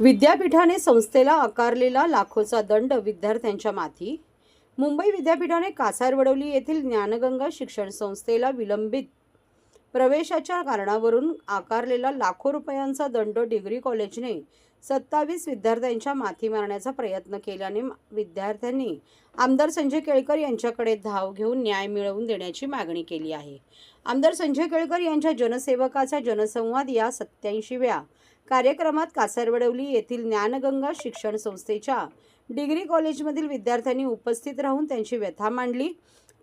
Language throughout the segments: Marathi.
विद्यापीठाने संस्थेला आकारलेला लाखोचा दंड विद्यार्थ्यांच्या माथी. मुंबई विद्यापीठाने कासारवडवली येथील ज्ञानगंगा शिक्षण संस्थेला विलंबित. प्रवेशाच्या कारणावरून आकारलेला लाखो रुपयांचा दंड डिग्री कॉलेजने सत्तावीस विद्यार्थ्यांच्या माथी मारण्याचा प्रयत्न केल्याने विद्यार्थ्यांनी आमदार संजय केळकर यांच्याकडे धाव घेऊन न्याय मिळवून देण्याची मागणी केली आहे. आमदार संजय केळकर यांच्या जनसेवकाचा जनसंवाद या सत्याऐंशीव्या कार्यक्रमात कासारवडवली येथील ज्ञानगंगा शिक्षण संस्थेच्या डिग्री कॉलेजमधील विद्यार्थ्यांनी उपस्थित राहून त्यांची व्यथा मांडली.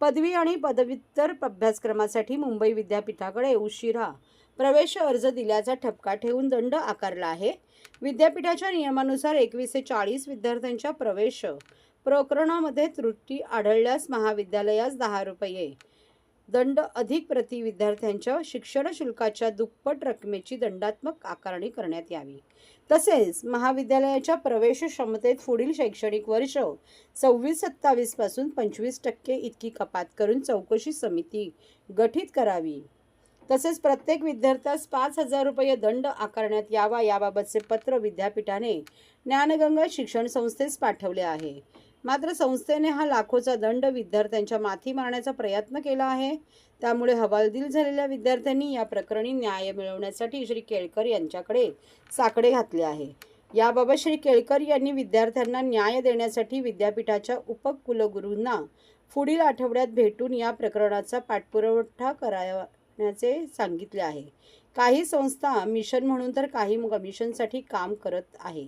पदवी आणि पदव्युत्तर अभ्यासक्रमासाठी मुंबई विद्यापीठाकडे उशिरा प्रवेश अर्ज दिल्याचा ठपका ठेवून दंड आकारला आहे. विद्यापीठाच्या नियमानुसार एकवीस ते चाळीस विद्यार्थ्यांच्या प्रवेश प्रकरणामध्ये त्रुटी आढळल्यास महाविद्यालयास दहा रुपये. दंड अधिक प्रति विद्यार्थ्यांच्या शिक्षण शुल्काच्या दुप्पट रकमेची दंडात्मक आकारणी करण्यात यावी. तसेच महाविद्यालयाच्या प्रवेश क्षमतेत पुढील शैक्षणिक वर्ष सव्वीस सत्तावीसपासून पंचवीस टक्के इतकी कपात करून चौकशी समिती गठीत करावी. तसेच प्रत्येक विद्यार्थ्यास पाच हजार रुपये दंड आकारण्यात यावा याबाबतचे पत्र विद्यापीठाने ज्ञानगंगा शिक्षण संस्थेस पाठवले आहे. मात्र संस्थेने हा लाखोचा दंड विद्यार्थ्यांच्या माथी मारण्याचा प्रयत्न केला आहे. त्यामुळे हवालदिल झालेल्या विद्यार्थ्यांनी या प्रकरणी न्याय मिळवण्यासाठी श्री केळकर यांच्याकडे साकडे घातले आहे. याबाबत श्री केळकर यांनी विद्यार्थ्यांना न्याय देण्यासाठी विद्यापीठाच्या उपकुलगुरूंना पुढील आठवड्यात भेटून या प्रकरणाचा पाठपुरवठा करण्याचे सांगितले आहे. काही संस्था मिशन म्हणून तर काही कमिशनसाठी काम करत आहे.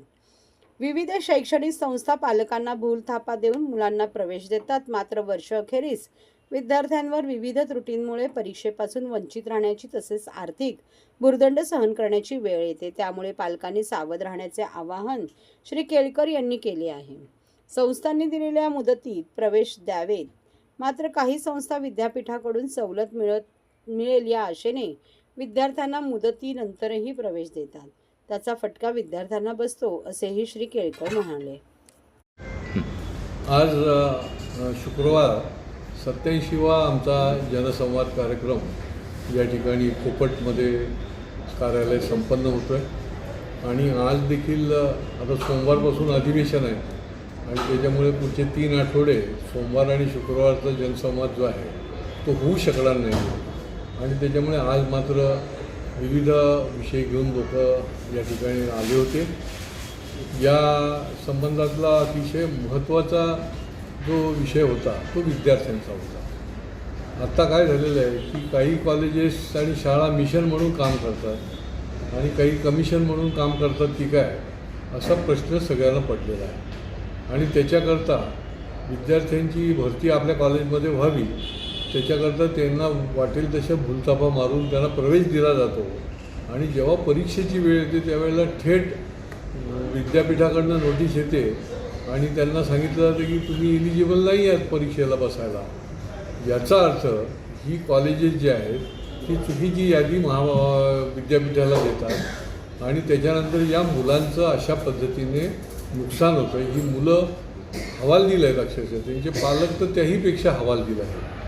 विविध शैक्षणिक संस्था पालकांना भूलथापा देऊन मुलांना प्रवेश देतात. मात्र वर्षअखेरीस विद्यार्थ्यांवर विविध त्रुटींमुळे परीक्षेपासून वंचित राहण्याची तसेच आर्थिक भुर्दंड सहन करण्याची वेळ येते. त्यामुळे पालकांनी सावध राहण्याचे आवाहन श्री केळकर यांनी केले आहे. संस्थांनी दिलेल्या मुदतीत प्रवेश द्यावेत. मात्र काही संस्था विद्यापीठाकडून सवलत मिळत मिळेल या आशेने विद्यार्थ्यांना मुदतीनंतरही प्रवेश देतात. त्याचा फटका विद्यार्थ्यांना बसतो असेही श्री केळकर म्हणाले. आज शुक्रवार सत्याऐंशीवा आमचा जनसंवाद कार्यक्रम या ठिकाणी पोपटमध्ये कार्यालय संपन्न होतं आहे आणि आज देखील आता सोमवारपासून अधिवेशन आहे. आणि त्याच्यामुळे पुढचे तीन आठवडे सोमवार आणि शुक्रवारचा जनसंवाद जो आहे तो होऊ शकणार नाही. आणि त्याच्यामुळे आज मात्र विविध विषय घेऊन लोक या ठिकाणी आले होते. या संबंधातला अतिशय महत्त्वाचा जो विषय होता तो विद्यार्थ्यांचा होता. आत्ता काय झालेलं आहे की काही कॉलेजेस आणि शाळा मिशन म्हणून काम करतात आणि काही कमिशन म्हणून काम करतात की काय असा प्रश्न सगळ्यांना पडलेला आहे. आणि त्याच्याकरता विद्यार्थ्यांची भरती आपल्या कॉलेजमध्ये व्हावी त्याच्याकरता त्यांना वाटेल तशा भूलथापा मारून त्यांना प्रवेश दिला जातो. आणि जेव्हा परीक्षेची वेळ येते त्यावेळेला थेट विद्यापीठाकडनं नोटीस येते आणि त्यांना सांगितलं जातं की तुम्ही इलिजिबल नाही आहात परीक्षेला बसायला. याचा अर्थ ही कॉलेजेस जी आहेत ती चुकीची यादी महा विद्यापीठाला देतात आणि त्याच्यानंतर या मुलांचं अशा पद्धतीने नुकसान होतं ही मुलं हवालदिल आहेत अक्षरशः त्यांचे पालक तर त्याहीपेक्षा हवालदिल आहेत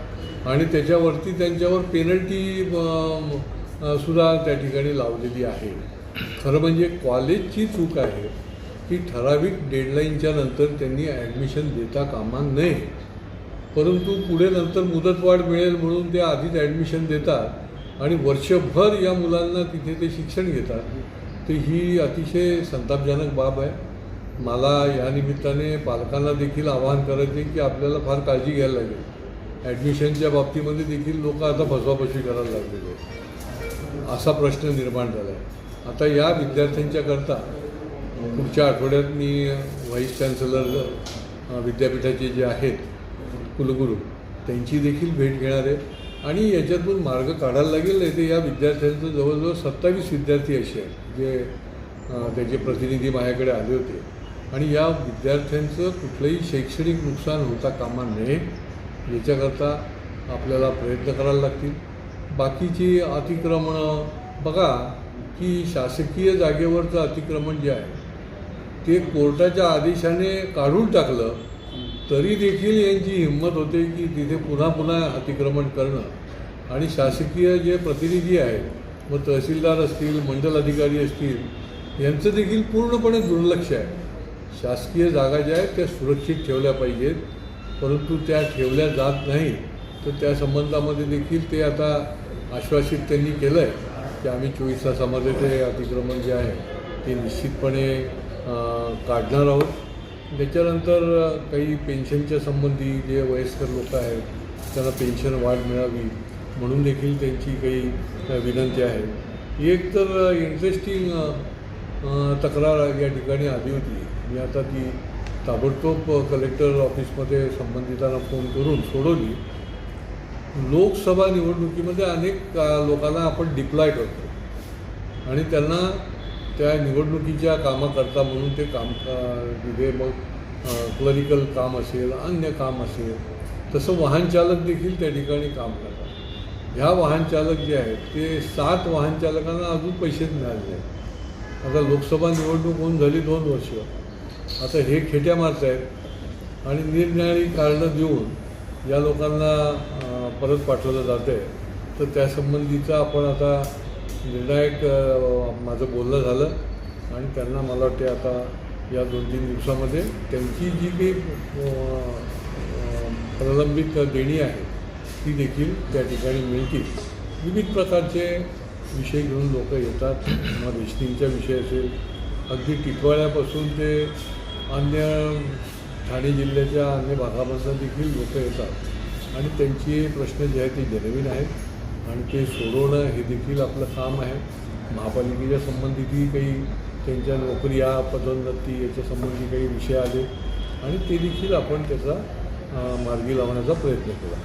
आणि त्याच्यावरती त्यांच्यावर पेनल्टी सुद्धा त्या ठिकाणी लावलेली आहे. खरं म्हणजे कॉलेजची चूक आहे की ठराविक डेडलाईनच्या नंतर त्यांनी ॲडमिशन देता कामा नये. परंतु पुढे नंतर मुदतवाढ मिळेल म्हणून ते आधीच ॲडमिशन देतात आणि वर्षभर या मुलांना तिथे ते शिक्षण घेतात. तर ही अतिशय संतापजनक बाब आहे. मला या निमित्ताने पालकांना देखील आवाहन करायचे की आपल्याला फार काळजी घ्यायला लागेल. ॲडमिशनच्या बाबतीमध्ये देखील लोक आता फसवाफसवी करायला लागलेले आहेत. असा प्रश्न निर्माण झाला आहे. आता या विद्यार्थ्यांच्याकरता पुढच्या आठवड्यात मी व्हाईस चान्सलर विद्यापीठाचे जे आहेत कुलगुरू त्यांची देखील भेट घेणार आहे आणि याच्यातून मार्ग काढायला लागेल नाही ते या विद्यार्थ्यांचं जवळजवळ सत्तावीस विद्यार्थी असे आहेत जे त्याचे प्रतिनिधी माझ्याकडे आले होते. आणि या विद्यार्थ्यांचं कुठलंही शैक्षणिक नुकसान होता कामा नये याच्याकरता आपल्याला प्रयत्न करायला लागतील. बाकीची अतिक्रमणं बघा की शासकीय जागेवरचं अतिक्रमण जे आहे ते कोर्टाच्या आदेशाने काढून टाकलं तरी देखील यांची हिंमत होते की तिथे पुन्हा पुन्हा अतिक्रमण करणं. आणि शासकीय जे प्रतिनिधी आहेत मग तहसीलदार असतील मंडल अधिकारी असतील यांचं देखील पूर्णपणे दुर्लक्ष आहे. शासकीय जागा ज्या आहेत त्या सुरक्षित ठेवल्या पाहिजेत. परंतु त्या ठेवल्या जात नाही तर त्या संबंधामध्ये देखील ते आता आश्वासित त्यांनी केलं आहे की आम्ही चोवीस तासामध्ये ते अतिक्रमण जे आहे ते निश्चितपणे काढणार आहोत. त्याच्यानंतर काही पेन्शनच्या संबंधी जे वयस्कर लोक आहेत त्यांना पेन्शन वाढ मिळावी म्हणून देखील त्यांची काही विनंती आहे. एक तर इंटरेस्टिंग तक्रार या ठिकाणी आली होती. मी आता ती ताबडतोब कलेक्टर ऑफिसमध्ये संबंधितांना फोन करून सोडवली. लोकसभा निवडणुकीमध्ये अनेक लोकांना आपण डिप्लॉय करतो. आणि त्यांना त्या निवडणुकीच्या कामाकरता म्हणून ते काम अ, तिथे मग क्लरिकल काम असेल अन्य काम असेल तसं वाहनचालक देखील त्या ठिकाणी काम करतात. ह्या वाहनचालक जे आहेत ते सात वाहनचालकांना अजून पैसेच मिळाले आहेत आता लोकसभा निवडणूक होऊन झाली दोन वर्ष. आता हे खेट्या मारत आहेत आणि निरनिराळी कारणं देऊन या लोकांना परत पाठवलं जातं आहे तर त्यासंबंधीचा आपण आता निर्णायक माझं बोलणं झालं आणि त्यांना मला वाटते आता या दोन तीन दिवसामध्ये त्यांची जी काही प्रलंबित देणी आहे ती देखील त्या ठिकाणी मिळतील. विविध प्रकारचे विषय घेऊन लोक येतात. मग रेशनिंगचा विषय असेल अगदी टिकवाळ्यापासून ते अन्य ठाणे जिल्ह्याच्या अन्य भागामधून देखील लोक येतात. आणि त्यांचे प्रश्न जे आहेत ते जनवीन आहेत आणि ते सोडवणं हे देखील आपलं काम आहे. महापालिकेच्या संबंधितही काही त्यांच्या नोकऱ्या पदोन्नती याच्या संबंधी काही विषय आले. आणि ते देखील आपण त्याचा मार्गी लावण्याचा प्रयत्न केला.